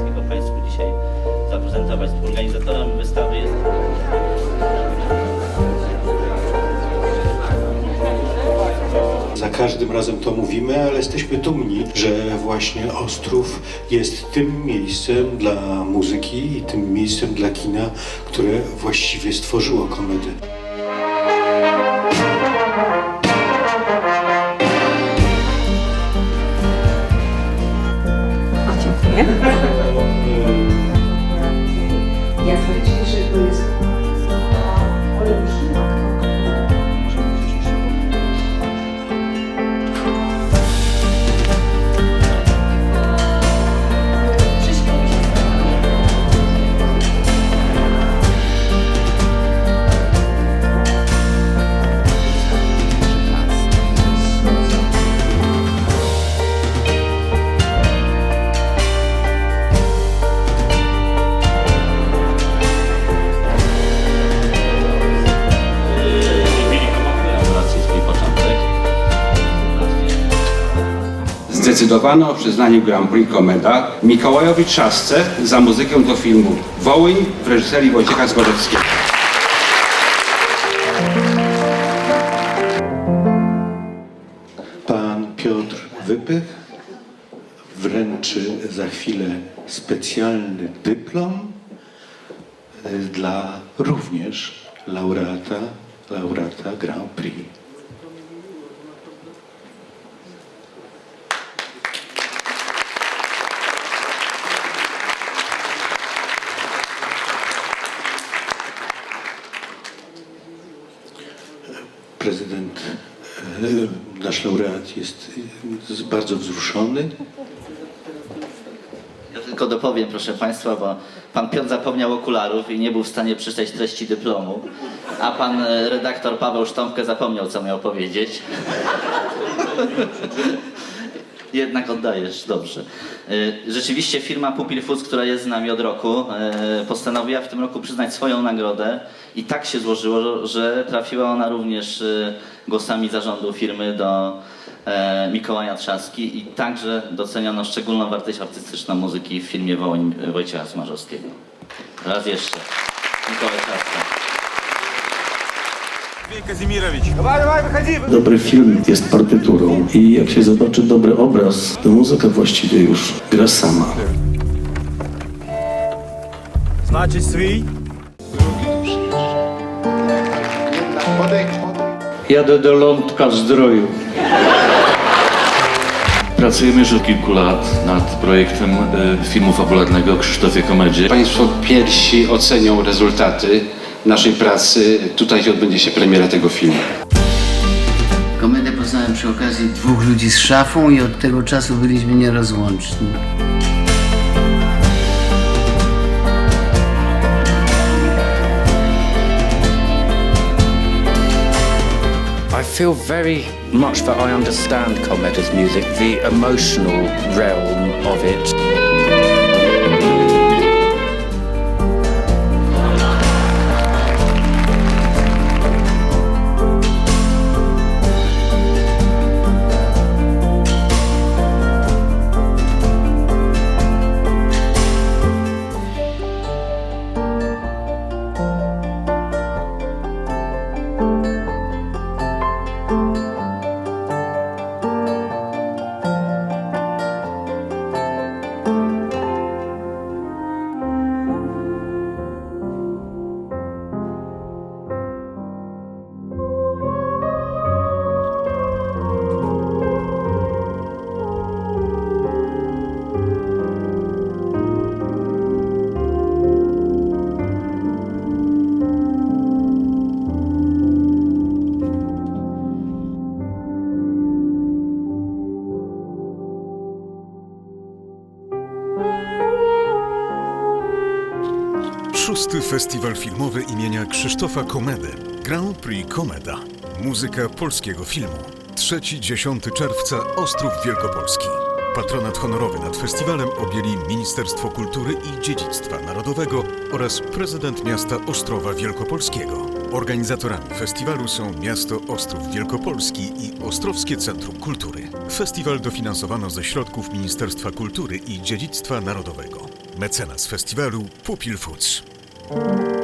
Kowalskiego Państwu dzisiaj zaprezentować. Współorganizatorem wystawy jest Za każdym razem to mówimy, ale jesteśmy dumni, że właśnie Ostrów jest tym miejscem dla muzyki i tym miejscem dla kina, które właściwie stworzyło komedię. Zdecydowano o przyznaniu Grand Prix Komeda Mikołajowi Trzasce za muzykę do filmu Wołyń w reżyserii Wojciecha Zgorzewskiego. Pan Piotr Wypych wręczy za chwilę specjalny dyplom y, dla również laureata, laureata Grand Prix. Prezydent, e, nasz laureat jest bardzo wzruszony. Ja tylko dopowiem, proszę Państwa, bo pan Piotr zapomniał okularów i nie był w stanie przeczytać treści dyplomu, a pan e, redaktor Paweł Sztąpkę zapomniał, co miał powiedzieć. Jednak oddajesz, dobrze. E, Rzeczywiście firma Pupil Foods, która jest z nami od roku, e, postanowiła w tym roku przyznać swoją nagrodę i tak się złożyło, że trafiła ona również e, głosami zarządu firmy do Mikołaja Trzaski i także doceniono szczególną wartość artystyczną muzyki w filmie Wojciecha Smarzowskiego. Raz jeszcze. Mikołaj Trzaska. Dobry film jest partyturą i jak się zobaczy dobry obraz, to muzyka właściwie już gra sama. Znaczy swój? Jadę do Lądka Zdroju. Pracujemy już od kilku lat nad projektem y, filmu fabularnego Krzysztofie Komedzie. Państwo pierwsi ocenią rezultaty naszej pracy. Tutaj odbędzie się premiera tego filmu. Komedę poznałem przy okazji dwóch ludzi z szafą i od tego czasu byliśmy nierozłączni. I feel very much that I understand Comeda's music, the emotional realm of it. Szósty festiwal filmowy imienia Krzysztofa Komedy. Grand Prix Komeda. Muzyka polskiego filmu. 3-10 czerwca Ostrów Wielkopolski. Patronat honorowy nad festiwalem objęli Ministerstwo Kultury i Dziedzictwa Narodowego oraz prezydent miasta Ostrowa Wielkopolskiego. Organizatorami festiwalu są miasto Ostrów Wielkopolski i Ostrowskie Centrum Kultury. Festiwal dofinansowano ze środków Ministerstwa Kultury i Dziedzictwa Narodowego. Mecenas festiwalu Pupil Foods. Thank you.